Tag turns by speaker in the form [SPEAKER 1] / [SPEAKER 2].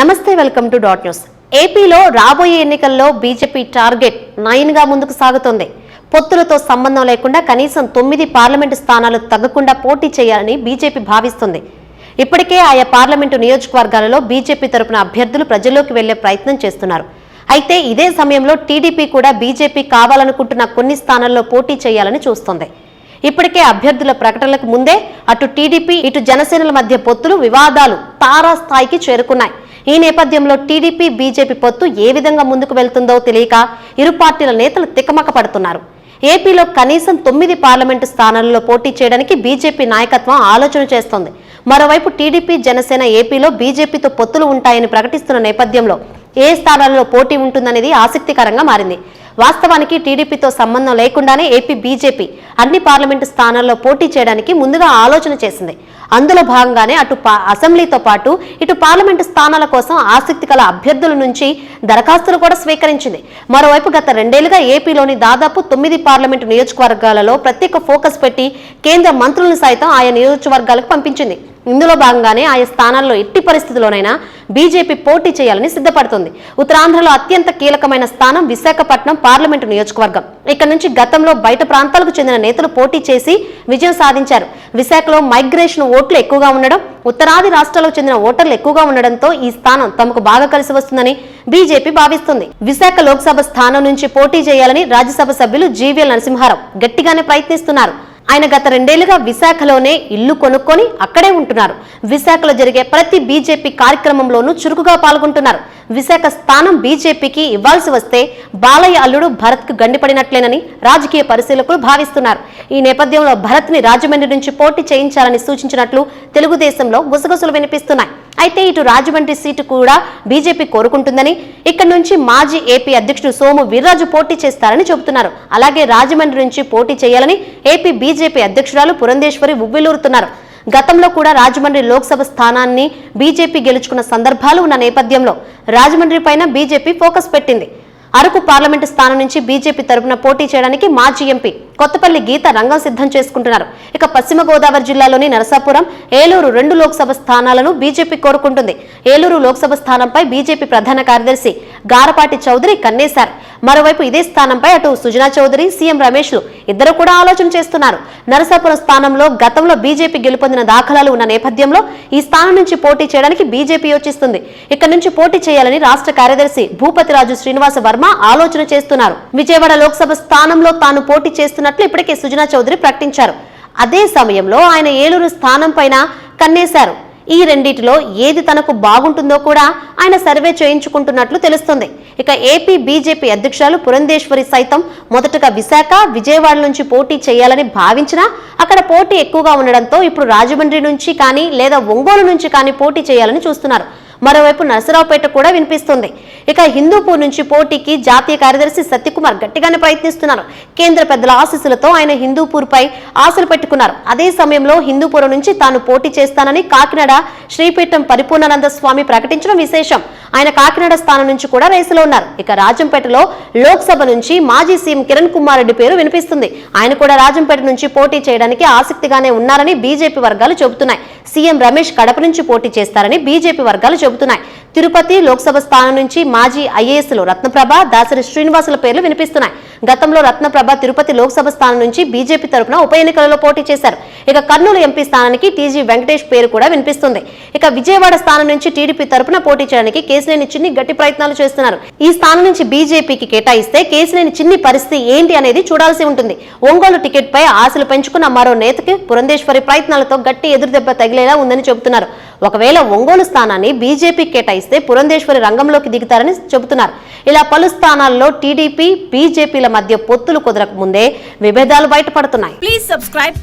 [SPEAKER 1] నమస్తే welcome to dot news. ఏపీలో రాబోయే ఎన్నికల్లో బీజేపీ టార్గెట్ నైన్గా ముందుకు సాగుతోంది. పొత్తులతో సంబంధం లేకుండా కనీసం తొమ్మిది పార్లమెంటు స్థానాలు తగ్గకుండా పోటీ చేయాలని బీజేపీ భావిస్తుంది. ఇప్పటికే ఆయా పార్లమెంటు నియోజకవర్గాలలో బీజేపీ తరపున అభ్యర్థులు ప్రజల్లోకి వెళ్ళే ప్రయత్నం చేస్తున్నారు. అయితే ఇదే సమయంలో టీడీపీ కూడా బీజేపీ కావాలనుకుంటున్న కొన్ని స్థానాల్లో పోటీ చేయాలని చూస్తోంది. ఇప్పటికే అభ్యర్థుల ప్రకటనలకు ముందే అటు టీడీపీ ఇటు జనసేనల మధ్య పొత్తులు వివాదాలు తారాస్థాయికి చేరుకున్నాయి. ఈ నేపథ్యంలో టీడీపీ బీజేపీ పొత్తు ఏ విధంగా ముందుకు వెళ్తుందో తెలియక ఇరు పార్టీల నేతలు తికమక పడుతున్నారు. ఏపీలో కనీసం తొమ్మిది పార్లమెంటు స్థానాలలో పోటీ చేయడానికి బీజేపీ నాయకత్వం ఆలోచన చేస్తోంది. మరోవైపు టీడీపీ జనసేన ఏపీలో బీజేపీతో పొత్తులు ఉంటాయని ప్రకటిస్తున్న నేపథ్యంలో ఏ స్థానాలలో పోటీ ఉంటుందనేది ఆసక్తికరంగా మారింది. వాస్తవానికి టీడీపీతో సంబంధం లేకుండానే ఏపీ బీజేపీ అన్ని పార్లమెంటు స్థానాల్లో పోటీ చేయడానికి ముందుగా ఆలోచన చేసింది. అందులో భాగంగానే అటు అసెంబ్లీతో పాటు ఇటు పార్లమెంటు స్థానాల కోసం ఆసక్తి కల అభ్యర్థుల నుంచి దరఖాస్తులు కూడా స్వీకరించింది. మరోవైపు గత రెండేళ్ళుగా ఏపీలోని దాదాపు తొమ్మిది పార్లమెంటు నియోజకవర్గాలలో ప్రత్యేక ఫోకస్ పెట్టి కేంద్ర మంత్రులను సైతం ఆయా నియోజకవర్గాలకు పంపించింది. ఇందులో భాగంగానే ఆయా స్థానాల్లో ఎట్టి పరిస్థితుల్లోనైనా బీజేపీ పోటీ చేయాలని సిద్ధపడుతుంది. ఉత్తరాంధ్రలో అత్యంత కీలకమైన స్థానం విశాఖపట్నం పార్లమెంటు నియోజకవర్గం. ఇక్కడ నుంచి గతంలో బయట ప్రాంతాలకు చెందిన నేతలు పోటీ చేసి విజయం సాధించారు. విశాఖలో మైగ్రేషన్ ఓట్లు ఎక్కువగా ఉండడం ఉత్తరాది రాష్ట్రాలకు చెందిన ఓటర్లు ఎక్కువగా ఉండడంతో ఈ స్థానం తమకు బాగా కలిసి వస్తుందని బీజేపీ భావిస్తుంది. విశాఖ లోక్సభ స్థానం నుంచి పోటీ చేయాలని రాజ్యసభ సభ్యులు జీవీఎల్ నరసింహారావు గట్టిగానే ప్రయత్నిస్తున్నారు. ఆయన గత రెండేళ్ళుగా విశాఖలోనే ఇల్లు కొనుక్కొని అక్కడే ఉంటున్నారు. విశాఖలో జరిగే ప్రతి బీజేపీ కార్యక్రమంలోనూ చురుకుగా పాల్గొంటున్నారు. విశాఖ స్థానం బీజేపీకి ఇవ్వాల్సి వస్తే బాలయ్య అల్లుడు భరత్కు గండిపడినట్లేనని రాజకీయ పరిశీలకులు భావిస్తున్నారు. ఈ నేపథ్యంలో భరత్ని రాజమండ్రి నుంచి పోటీ చేయించాలని సూచించినట్లు తెలుగుదేశంలో గుసగుసలు వినిపిస్తున్నాయి. అయితే ఇటు రాజమండ్రి సీటు కూడా బీజేపీ కోరుకుంటుందని ఇక్కడ నుంచి మాజీ ఏపీ అధ్యక్షుడు సోము వీర్రాజు పోటీ చేస్తారని చెబుతున్నారు. అలాగే రాజమండ్రి నుంచి పోటీ చేయాలని ఏపీ బీజేపీ అధ్యక్షురాలు పురంధేశ్వరి ఉవ్విలూరుతున్నారు. గతంలో కూడా రాజమండ్రి లోక్సభ స్థానాన్ని బీజేపీ గెలుచుకున్న సందర్భాలు ఉన్న నేపథ్యంలో రాజమండ్రి పైన బీజేపీ ఫోకస్ పెట్టింది. అరకు పార్లమెంటు స్థానం నుంచి బీజేపీ తరపున పోటీ చేయడానికి మాజీ ఎంపీ కొత్తపల్లి గీత రంగం సిద్ధం చేసుకుంటున్నారు. ఇక పశ్చిమ గోదావరి జిల్లాలోని నరసాపురం ఏలూరు రెండు లోక్సభ స్థానాలను బీజేపీ కోరుకుంటుంది. ఏలూరు లోక్సభ స్థానంపై బీజేపీ ప్రధాన కార్యదర్శి గారపాటి చౌదరి కన్నేశారు. మరోవైపు ఇదే స్థానంపై అటు సుజనా చౌదరి సీఎం రమేష్లు ఇద్దరు కూడా ఆలోచన చేస్తున్నారు. నరసాపురం స్థానంలో గతంలో బీజేపీ గెలుపొందిన దాఖలాలు ఉన్న నేపథ్యంలో ఈ స్థానం నుంచి పోటీ చేయడానికి బీజేపీ యోచిస్తుంది. ఇక్కడ నుంచి పోటీ చేయాలని రాష్ట్ర కార్యదర్శి భూపతిరాజు శ్రీనివాస వర్మ ఆలోచన చేస్తున్నారు. విజయవాడ లోక్సభ స్థానంలో తాను పోటీ చేస్తున్నట్లు ఇప్పటికే సుజనా చౌదరి ప్రకటించారు. అదే సమయంలో ఆయన ఏలూరు స్థానం పైన కన్నేశారు. ఈ రెండిటిలో ఏది తనకు బాగుంటుందో కూడా ఆయన సర్వే చేయించుకుంటున్నట్లు తెలుస్తుంది. ఇక ఏపీ బీజేపీ అధ్యక్షురాలు పురంధేశ్వరి సైతం మొదటగా విశాఖ విజయవాడ నుంచి పోటీ చేయాలని భావించినా అక్కడ పోటీ ఎక్కువగా ఉండడంతో ఇప్పుడు రాజమండ్రి నుంచి కానీ లేదా ఒంగోలు నుంచి కానీ పోటీ చేయాలని చూస్తున్నారు. మరోవైపు నరసరావుపేట కూడా వినిపిస్తుంది. ఇక హిందూపూర్ నుంచి పోటీకి జాతీయ కార్యదర్శి సత్యకుమార్ గట్టిగానే ప్రయత్నిస్తున్నారు. కేంద్ర పెద్దల ఆశీస్సులతో ఆయన హిందూపూర్ పై ఆశలు పెట్టుకున్నారు. అదే సమయంలో హిందూపురం నుంచి తాను పోటీ చేస్తానని కాకినాడ శ్రీపీఠం పరిపూర్ణానంద స్వామి ప్రకటించడం విశేషం. ఆయన కాకినాడ స్థానం నుంచి కూడా రేసులో ఉన్నారు. ఇక రాజంపేటలో లోక్సభ నుంచి మాజీ సీఎం కిరణ్ కుమార్ రెడ్డి పేరు వినిపిస్తుంది. ఆయన కూడా రాజంపేట నుంచి పోటీ చేయడానికి ఆసక్తిగానే ఉన్నారని బీజేపీ వర్గాలు చెబుతున్నాయి. సీఎం రమేష్ కడప నుంచి పోటీ చేస్తారని బీజేపీ వర్గాలు చెబుతున్నాయి. తిరుపతి లోక్సభ స్థానం నుంచి మాజీ ఐఏఎస్లు రత్నప్రభ దాసరి శ్రీనివాసుల పేర్లు వినిపిస్తున్నాయి. గతంలో రత్నప్రభ తిరుపతి లోక్సభ స్థానం నుంచి బీజేపీ తరపున ఉప ఎన్నికలలో పోటీ చేశారు. ఇక కర్నూలు ఎంపీ స్థానానికి టీజీ వెంకటేష్ పేరు కూడా వినిపిస్తుంది. ఇక విజయవాడ స్థానం నుంచి టీడీపీ తరఫున పోటీ చేయడానికి కేసులేని చిన్ని గట్టి ప్రయత్నాలు చేస్తున్నారు. ఈ స్థానం నుంచి బీజేపీకి కేటాయిస్తే కేసులేని చిన్ని పరిస్థితి ఏంటి అనేది చూడాల్సి ఉంటుంది. ఒంగోలు టికెట్ పై ఆశలు పెంచుకున్న మరో నేతకి పురంధేశ్వరి ప్రయత్నాలతో గట్టి ఎదురుదెబ్బ తగిలేలా ఉందని చెబుతున్నారు. ఒకవేళ ఒంగోలు స్థానాన్ని బీజేపీ కేటాయిస్తే పురంధేశ్వరి రంగంలోకి దిగుతారని చెబుతున్నారు ఇలా పలు స్థానాల్లో టీడీపీ బీజేపీల మధ్య పొత్తులు కుదరక ముందే విభేదాలు బయటపడుతున్నాయి
[SPEAKER 2] ప్లీజ్ subscribe.